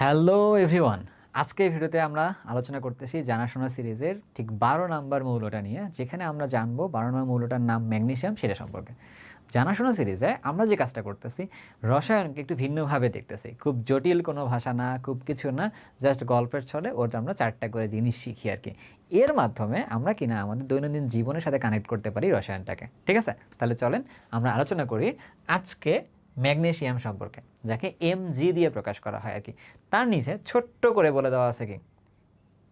Hello everyone, আজকে এই ভিডিওতে আমরা আলোচনা করতেছি জানাশোনা সিরিজের ঠিক বারো নাম্বার মৌলটা নিয়ে, যেখানে আমরা জানব বারো নম্বর মৌলটার নাম ম্যাগনেশিয়াম সেটা সম্পর্কে। জানাশোনা সিরিজে আমরা যে কাজটা করতেছি, রসায়নকে একটু ভিন্নভাবে দেখতেছি। খুব জটিল কোনো ভাষা না, খুব কিছু না, জাস্ট গল্পের ছলে ওটা আমরা চারটা করে জিনিস শিখি আর কি। এর মাধ্যমে আমরা কিনা আমাদের দৈনন্দিন জীবনের সাথে কানেক্ট করতে পারি রসায়নটাকে। ঠিক আছে? তাহলে চলেন আমরা আলোচনা করি আজকে ম্যাগনেশিয়াম সম্পর্কে, যাকে এম জি দিয়ে প্রকাশ করা হয় আর কি। তার নিচে ছোট্ট করে বলে দেওয়া আছে কি?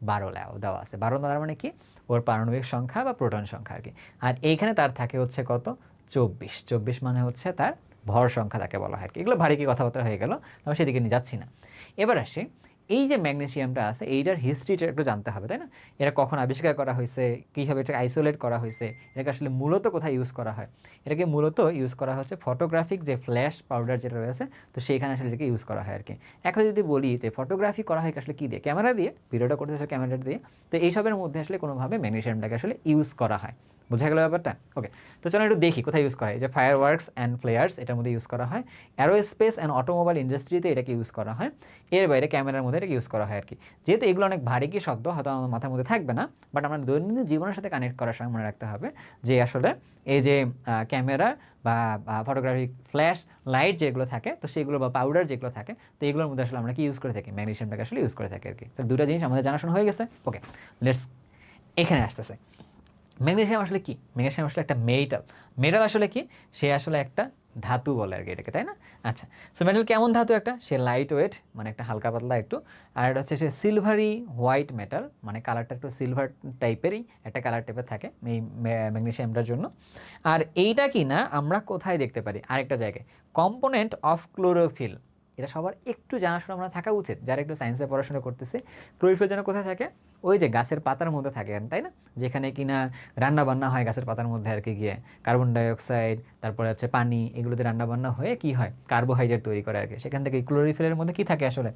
বারো ল্যাও দেওয়া আছে। বারো দেওয়ার মানে কি? ওর পারমাণবিক সংখ্যা বা প্রোটন সংখ্যা আর কি। আর এইখানে তার থাকে হচ্ছে কত? চব্বিশ। চব্বিশ মানে হচ্ছে তার ভর সংখ্যা তাকে বলা হয় আর কি। এগুলো ভারী কি কথাবার্তা হয়ে গেল? আমি সেদিকে নিয়ে যাচ্ছি না। এবার আসি এই যে ম্যাগনেশিয়ামটা আছে, এইটার হিস্ট্রিটা একটু জানতে হবে, তাই না? এটা কখন আবিষ্কার করা হয়েছে, কীভাবে এটাকে আইসোলেট করা হয়েছে, এটাকে আসলে মূলত কোথায় ইউজ করা হয়? এটাকে মূলত ইউজ করা হচ্ছে ফটোগ্রাফিক যে ফ্ল্যাশ পাউডার যেটা রয়েছে, তো সেইখানে আসলে এটাকে ইউজ করা হয় আর কি এখন যদি বলি যে ফটোগ্রাফি করা হয় আসলে কী দিয়ে? ক্যামেরা দিয়ে ভিডিওটা করতেছে ক্যামেরা দিয়ে, তো এইসবের মধ্যে আসলে কোনোভাবে ম্যাগনেশিয়ামটাকে আসলে ইউজ করা হয়। বোঝা গেল ব্যাপারটা? ওকে তো চলো একটু দেখি কোথায় ইউজ করা হয়। যে ফায়ার ওয়ার্কস অ্যান্ড প্লেয়ার্স এটার মধ্যে ইউজ করা হয়। অ্যারো স্পেস অ্যান্ড অটোমোবাইল ইন্ডাস্ট্রিতে এটাকে ইউজ করা হয়। এর বাইরে ক্যামেরার মধ্যে এটাকে ইউজ করা হয় আর কি যেহেতু এগুলো অনেক ভারী কি শব্দ, হয়তো আমার মাথার মধ্যে থাকবে না বাট আমরা দৈনন্দিন জীবনের সাথে কানেক্ট করার সময় মনে রাখতে হবে যে আসলে এই যে ক্যামেরা বা ফটোগ্রাফিক ফ্ল্যাশ লাইট যেগুলো থাকে, তো সেগুলো বা পাউডার যেগুলো থাকে, তো এগুলোর মধ্যে আসলে আমরা কি ইউজ করে থাকি? ম্যাগনেশিয়ামটাকে আসলে ইউজ করে থাকি আর কি তো দুটো জিনিস আমাদের জানাশোনা হয়ে গেছে। ওকে লেটস এখানে আসতেছে। ম্যাগনেশিয়াম আসলে কি? ম্যাগনেশিয়াম আসলে একটা মেটাল। মেটাল আসলে কি? সে আসলে একটা ধাতু বলে আর কি এটাকে, তাই না? আচ্ছা সো মেটাল কেমন ধাতু একটা? সে লাইট ওয়েট মানে একটা হালকা পাতলা একটু, আর এটা হচ্ছে সে সিলভারি হোয়াইট মেটাল মানে কালারটা একটু সিলভার টাইপেরই একটা কালার টাইপের থাকে এই ম্যাগনেশিয়ামটার জন্য। আর এইটা কি না আমরা কোথায় দেখতে পারি? আরেকটা জায়গায়। কম্পোনেন্ট অফ ক্লোরোফিল এটা সবার একটু জানাশোনা আমরা থাকা উচিত, যারা একটু সায়েন্সে পড়াশোনা করতেছে। ক্লোরোফিল যেন কোথায় থাকে? ওই যে গাছের পাতার মধ্যে থাকে, তাই না? যেখানে কিনা রান্না বান্না হয় গাছের পাতার মধ্যে আর কি গিয়ে। কার্বন ডাইঅক্সাইড তারপরে হচ্ছে পানি, এগুলোতে রান্না বান্না হয়ে কি হয়? কার্বোহাইড্রেট তৈরি করে আর কি। সেখান থেকে ক্লোরোফিলের মধ্যে কি থাকে আসলে?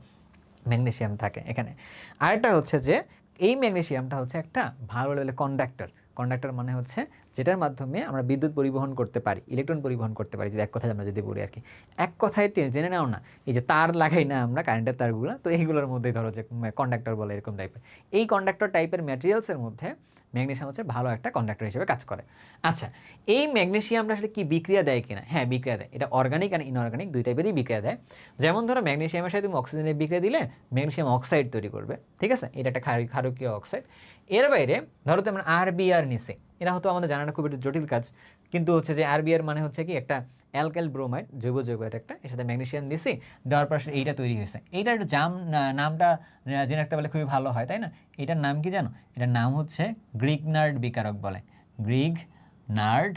ম্যাগনেশিয়াম থাকে এখানে। আরেকটা হচ্ছে যে, এই ম্যাগনেশিয়ামটা হচ্ছে একটা ভালো লেভেলের কন্ডাক্টর কন্ডাক্টর মানে হচ্ছে যেটার মাধ্যমে আমরা বিদ্যুৎ পরিবহন করতে পারি ইলেকট্রন পরিবহন করতে পারি, যদি এক কথায় আমরা যদি বলি আর কি এক কথায় জেনে নাও না, এই যে তার লাগাই না আমরা কারেন্টের তারগুলো, তো এইগুলোর মধ্যেই ধরো যে কন্ডাক্টর বলে এরকম টাইপের এই কন্ডাক্টর টাইপের ম্যাটেরিয়ালসের মধ্যে ম্যাগনেশিয়াম হচ্ছে ভালো একটা কন্ডাক্টর হিসেবে কাজ করে। আচ্ছা এই ম্যাগনেশিয়ামটা আসলে কি বিক্রিয়া দেয় কিনা? হ্যাঁ বিক্রিয়া দেয়। এটা অর্গানিক আর ইনঅর্গানিক দুই টাইপেরই বিক্রিয়া দেয়। যেমন ধরো ম্যাগনেশিয়ামের সাথে তুমি অক্সিজেনের বিক্রিয়া দিলে ম্যাগনেশিয়াম অক্সাইড তৈরি করবে, ঠিক আছে? এটা একটা ক্ষারকীয় অক্সাইড এর বাইরে ধরো তেমন আর বি আর নিচে এরা হয়তো আমাদের জানানো খুব একটা জটিল কাজ। কিন্তু হচ্ছে যে আরবিআর মানে হচ্ছে কি একটা অ্যালকাইল ব্রোমাইড, জৈব যৌগ এটা একটা, এর সাথে ম্যাগনেশিয়াম দিছি, দেওয়ার পর এইটা তৈরি হয়েছে। এইটার একটু জাম নামটা জেনে রাখতে পারলে খুবই ভালো হয়, তাই না? এটার নাম কি জানো? এটার নাম হচ্ছে গ্রিক নার্ড বিকারক বলে। গ্রিক নার্ড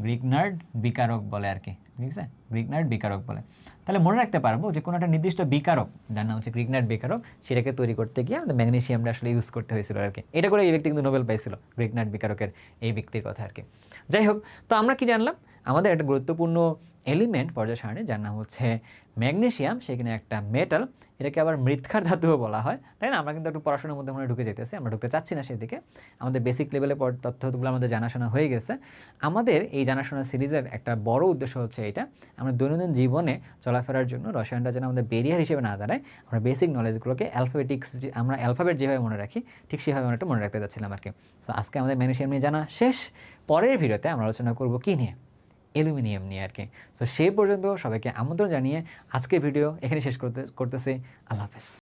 গ্রিক নার্ড বিকারক বলে আর কি। ঠিক আছে? গ্রিক নার্ড বিকারক বলে। তাহলে মনে রাখতে পারব যে কোনো একটা নির্দিষ্ট বিকারক, যার নাম হচ্ছে গ্রিক নার্ড বিকারক, সেটাকে তৈরি করতে গিয়ে আমাদের ম্যাগনেশিয়ামটা আসলে ইউজ করতে হয়েছিল আর কি। এটা করে এই ব্যক্তি কিন্তু নোবেল পাইছিল গ্রিক নার্ড বিকারকের এই ব্যক্তির কথা আর কি। যাই হোক, তো আমরা কি জানলাম? আমাদের একটা গুরুত্বপূর্ণ এলিমেন্ট পর্যায় সারণী যার নাম হচ্ছে ম্যাগনেশিয়াম সেখানে একটা মেটাল এটাকে আবার মৃৎখার ধাতুও বলা হয়। তাই না? আমরা কিন্তু একটু পড়াশোনার মধ্যে মনে ঢুকে যেতেছি, আমরা ঢুকতে চাচ্ছি না সেদিকে। আমাদের বেসিক লেভেলে তথ্যগুলো আমাদের জানাশোনা হয়ে গেছে। আমাদের এই জানাশোনা সিরিজের একটা বড় উদ্দেশ্য হচ্ছে এটা। আমরা দৈনন্দিন জীবনে চলাফেরার জন্য রসায়নটা যেন আমাদের বেরিয়ার হিসেবে না দাঁড়ায়, আমরা বেসিক নলেজগুলোকে অ্যালফাবেটিক্স আমরা অ্যালফাবেট যেভাবে মনে রাখি, ঠিক সেভাবে আমরা মনে রাখতে চাচ্ছিলাম আর কি সো আজকে আমাদের ম্যাগনেশিয়াম নিয়ে জানা শেষ। পরের ভিডিওতে আমরা আলোচনা করব কী নিয়ে? অ্যালুমিনিয়াম নিয়ে আর কি সো সেই পর্যন্ত সবাইকে আমন্ত্রণ জানিয়ে আজকের ভিডিও এখানে শেষ করতে, করতেছি। আল্লাহ হাফেজ।